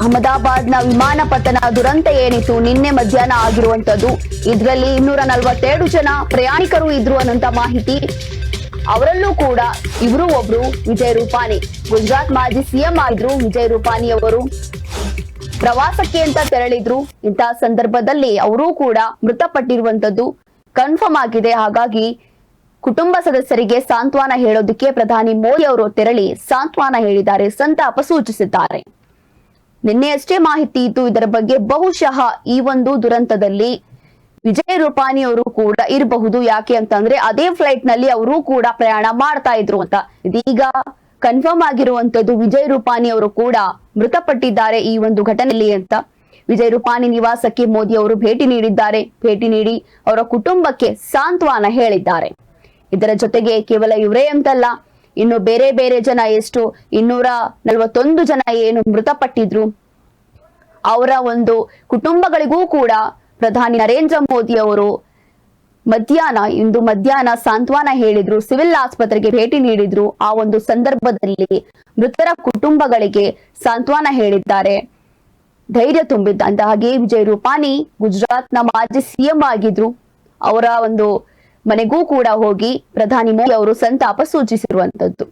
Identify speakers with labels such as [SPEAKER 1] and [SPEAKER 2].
[SPEAKER 1] ಅಹಮದಾಬಾದ್ನ ವಿಮಾನ ಪತನ ದುರಂತ ಏನಿತ್ತು, ನಿನ್ನೆ ಮಧ್ಯಾಹ್ನ ಆಗಿರುವಂತದ್ದು ಇದರಲ್ಲಿ ಇನ್ನೂರ ನಲವತ್ತೆರಡು ಜನ ಪ್ರಯಾಣಿಕರು ಇದ್ರು ಅನ್ನೋಂತ ಮಾಹಿತಿ. ಅವರಲ್ಲೂ ಕೂಡ ಇವರು ಒಬ್ರು ವಿಜಯ್ ರೂಪಾನಿ. ಗುಜರಾತ್ ಮಾಜಿ ಸಿಎಂ ಆಗಿದ್ರು ವಿಜಯ್ ರೂಪಾನಿ ಅವರು. ಪ್ರವಾಸಕ್ಕೆ ಅಂತ ತೆರಳಿದ್ರು. ಇಂತಹ ಸಂದರ್ಭದಲ್ಲಿ ಅವರೂ ಕೂಡ ಮೃತಪಟ್ಟಿರುವಂತದ್ದು ಕನ್ಫರ್ಮ್ ಆಗಿದೆ. ಹಾಗಾಗಿ ಕುಟುಂಬ ಸದಸ್ಯರಿಗೆ ಸಾಂತ್ವನ ಹೇಳೋದಕ್ಕೆ ಪ್ರಧಾನಿ ಮೋದಿ ಅವರು ತೆರಳಿ ಸಾಂತ್ವನ ಹೇಳಿದ್ದಾರೆ. ಸಂತಾಪ ಸೂಚಿಸಿದ್ದಾರೆ. ನಿನ್ನೆಯಷ್ಟೇ ಮಾಹಿತಿ ಇತ್ತು ಇದರ ಬಗ್ಗೆ ಬಹುಶಃ ಈ ಒಂದು ದುರಂತದಲ್ಲಿ ವಿಜಯ್ ರೂಪಾನಿ ಅವರು ಕೂಡ ಇರಬಹುದು. ಯಾಕೆ ಅಂತಂದ್ರೆ ಅದೇ ಫ್ಲೈಟ್ನಲ್ಲಿ ಅವರು ಕೂಡ ಪ್ರಯಾಣ ಮಾಡ್ತಾ ಇದ್ರು ಅಂತ. ಇದೀಗ ಕನ್ಫರ್ಮ್ ಆಗಿರುವಂತದ್ದು ವಿಜಯ್ ರೂಪಾನಿ ಅವರು ಕೂಡ ಮೃತಪಟ್ಟಿದ್ದಾರೆ ಈ ಒಂದು ಘಟನೆಯಲ್ಲಿ ಅಂತ. ವಿಜಯ್ ರೂಪಾನಿ ನಿವಾಸಕ್ಕೆ ಮೋದಿ ಅವರು ಭೇಟಿ ನೀಡಿದ್ದಾರೆ. ಭೇಟಿ ನೀಡಿ ಅವರ ಕುಟುಂಬಕ್ಕೆ ಸಾಂತ್ವನ ಹೇಳಿದ್ದಾರೆ. ಇದರ ಜೊತೆಗೆ ಕೇವಲ ಇವರೇ ಅಂತಲ್ಲ ಇನ್ನು ಬೇರೆ ಬೇರೆ ಜನ ಎಷ್ಟು? ಇನ್ನೂರ ನಲವತ್ತೊಂದು ಜನ ಏನು ಮೃತಪಟ್ಟಿದ್ರು. ಅವರ ಒಂದು ಕುಟುಂಬಗಳಿಗೂ ಕೂಡ ಪ್ರಧಾನಿ ನರೇಂದ್ರ ಮೋದಿ ಅವರು ಮಧ್ಯಾಹ್ನ, ಇಂದು ಮಧ್ಯಾಹ್ನ ಸಾಂತ್ವನ ಹೇಳಿದ್ರು, ಸಿವಿಲ್ ಆಸ್ಪತ್ರೆಗೆ ಭೇಟಿ ನೀಡಿದ್ರು. ಆ ಒಂದು ಸಂದರ್ಭದಲ್ಲಿ ಮೃತರ ಕುಟುಂಬಗಳಿಗೆ ಸಾಂತ್ವನ ಹೇಳಿದ್ದಾರೆ. ಧೈರ್ಯ ತುಂಬಿದ್ದ ಅಂತ ಹಾಗೆ ವಿಜಯ್ ರೂಪಾನಿ ಗುಜರಾತ್ನ ಮಾಜಿ ಸಿಎಂ ಆಗಿದ್ರು. ಅವರ ಒಂದು ಮನೆಗೂ ಕೂಡ ಹೋಗಿ ಪ್ರಧಾನಿ ಮೋದಿ ಅವರು ಸಂತಾಪ ಸೂಚಿಸಿರುವಂತದ್ದು.